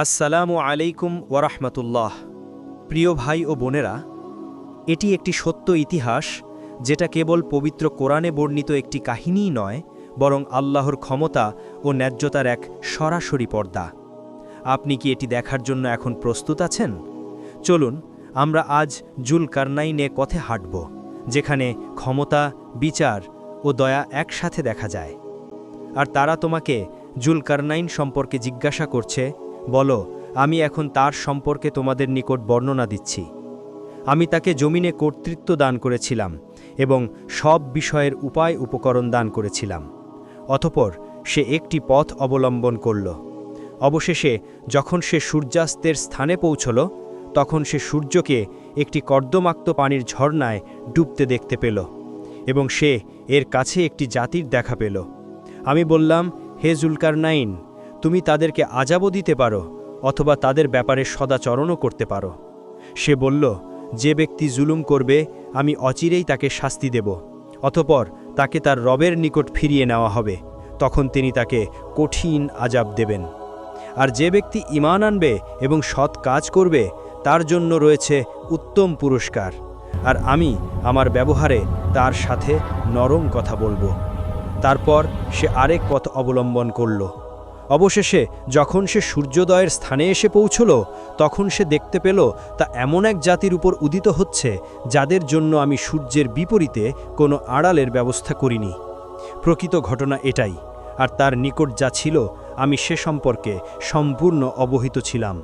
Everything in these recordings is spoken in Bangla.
আসসালামু আলাইকুম ওরহমতুল্লাহ প্রিয় ভাই ও বোনেরা, এটি একটি সত্য ইতিহাস যেটা কেবল পবিত্র কোরআনে বর্ণিত একটি কাহিনীই নয়, বরং আল্লাহর ক্ষমতা ও ন্যায্যতার এক সরাসরি পর্দা। আপনি কি এটি দেখার জন্য এখন প্রস্তুত আছেন? চলুন, আমরা আজ জুল কারনাইনে কথে হাঁটব, যেখানে ক্ষমতা, বিচার ও দয়া একসাথে দেখা যায়। আর তারা তোমাকে জুল কার্নাইন সম্পর্কে জিজ্ঞাসা করছে বলো, আমি এখন তার সম্পর্কে তোমাদের নিকট বর্ণনা দিচ্ছি। আমি তাকে জমিনে কর্তৃত্ব দান করেছিলাম এবং সব বিষয়ের উপায় উপকরণ দান করেছিলাম। অতপর সে একটি পথ অবলম্বন করল। অবশেষে যখন সে সূর্যাস্তের স্থানে পৌঁছল, তখন সে সূর্যকে একটি কর্দমাক্ত পানির ঝর্ণায় ডুবতে দেখতে পেল এবং সে এর কাছে একটি জাতির দেখা পেল। আমি বললাম, হে জুলকার নাইন তুমি তাদেরকে আজাবও দিতে পারো অথবা তাদের ব্যাপারে সদাচরণও করতে পারো। সে বলল, যে ব্যক্তি জুলুম করবে, আমি অচিরেই তাকে শাস্তি দেব। অতপর তাকে তার রবের নিকট ফিরিয়ে নেওয়া হবে। তখন তিনি তাকে কঠিন আজাব দেবেন। আর যে ব্যক্তি ইমান আনবে এবং সৎ কাজ করবে, তার জন্য রয়েছে উত্তম পুরস্কার। আর আমি আমার ব্যবহারে তার সাথে নরম কথা বলব। তারপর সে আরেক পথ অবলম্বন করল। অবশেষে যখন সে সূর্যোদয়ের স্থানে এসে পৌঁছল, তখন সে দেখতে পেল তা এমন এক জাতির উপর উদিত হচ্ছে, যাদের জন্য আমি সূর্যের বিপরীতে কোনো আড়ালের ব্যবস্থা করিনি। প্রকৃত ঘটনা এটাই, আর তার নিকট যা ছিল, আমি সে সম্পর্কে সম্পূর্ণ অবহিত ছিলাম।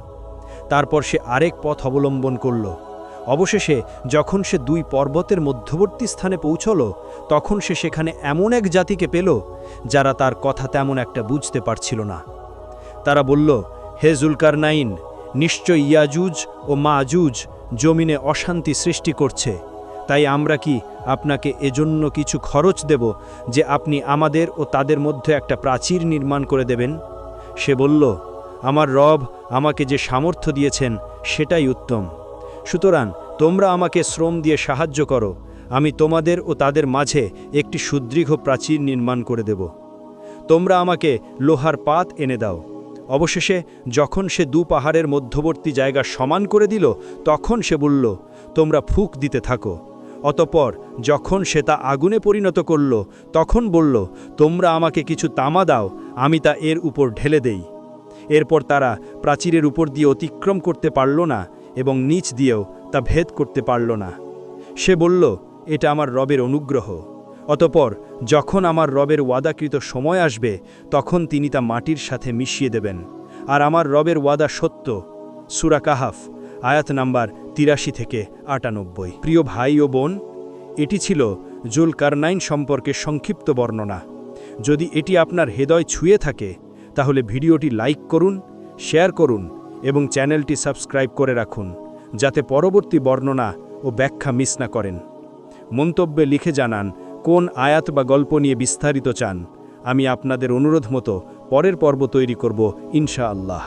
তারপর সে আরেক পথ অবলম্বন করল। অবশেষে যখন সে দুই পর্বতের মধ্যবর্তী স্থানে পৌঁছল, তখন সে সেখানে এমন এক জাতিকে পেল, যারা তার কথা তেমন একটা বুঝতে পারছিল না। তারা বলল, হে জুলকার নাইন নিশ্চয় ইয়াজুজ ও মাজুজ জমিনে অশান্তি সৃষ্টি করছে। তাই আমরা কি আপনাকে এজন্য কিছু খরচ দেব যে আপনি আমাদের ও তাদের মধ্যে একটা প্রাচীর নির্মাণ করে দেবেন? সে বলল, আমার রব আমাকে যে সামর্থ্য দিয়েছেন, সেটাই উত্তম। সুতরাং তোমরা আমাকে শ্রম দিয়ে সাহায্য করো। আমি তোমাদের ও তাদের মাঝে একটি সুদৃঢ় প্রাচীর নির্মাণ করে দেব। তোমরা আমাকে লোহার পাত এনে দাও। অবশেষে যখন সে দু পাহাড়ের মধ্যবর্তী জায়গা সমান করে দিল, তখন সে বলল, তোমরা ফুক দিতে থাকো। অতপর যখন সে তা আগুনে পরিণত করল, তখন বলল, তোমরা আমাকে কিছু তামা দাও, আমি তা এর উপর ঢেলে দেই। এরপর তারা প্রাচীরের উপর দিয়ে অতিক্রম করতে পারল না এবং নিচ দিয়েও তা ভেদ করতে পারল না। সে বলল, এটা আমার রবের অনুগ্রহ। অতপর, যখন আমার রবের ওয়াদাকৃত সময় আসবে, তখন তিনি তা মাটির সাথে মিশিয়ে দেবেন। আর আমার রবের ওয়াদা সত্য। সুরা কাহাফ, আয়াত নাম্বার তিরাশি থেকে আটানব্বই। প্রিয় ভাই ও বোন, এটি ছিল জুল কারনাইন সম্পর্কে সংক্ষিপ্ত বর্ণনা। যদি এটি আপনার হৃদয় ছুঁয়ে থাকে, তাহলে ভিডিওটি লাইক করুন, শেয়ার করুন এবং চ্যানেলটি সাবস্ক্রাইব করে রাখুন, যাতে পরবর্তী বর্ণনা ও ব্যাখ্যা মিস না করেন। মন্তব্যে লিখে জানান, কোন আয়াত বা গল্প নিয়ে বিস্তারিত চান? আমি আপনাদের অনুরোধ মতো পরের পর্ব তৈরি করব ইনশা আল্লাহ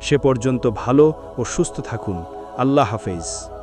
সে পর্যন্ত ভালো ও সুস্থ থাকুন। আল্লাহ হাফেজ।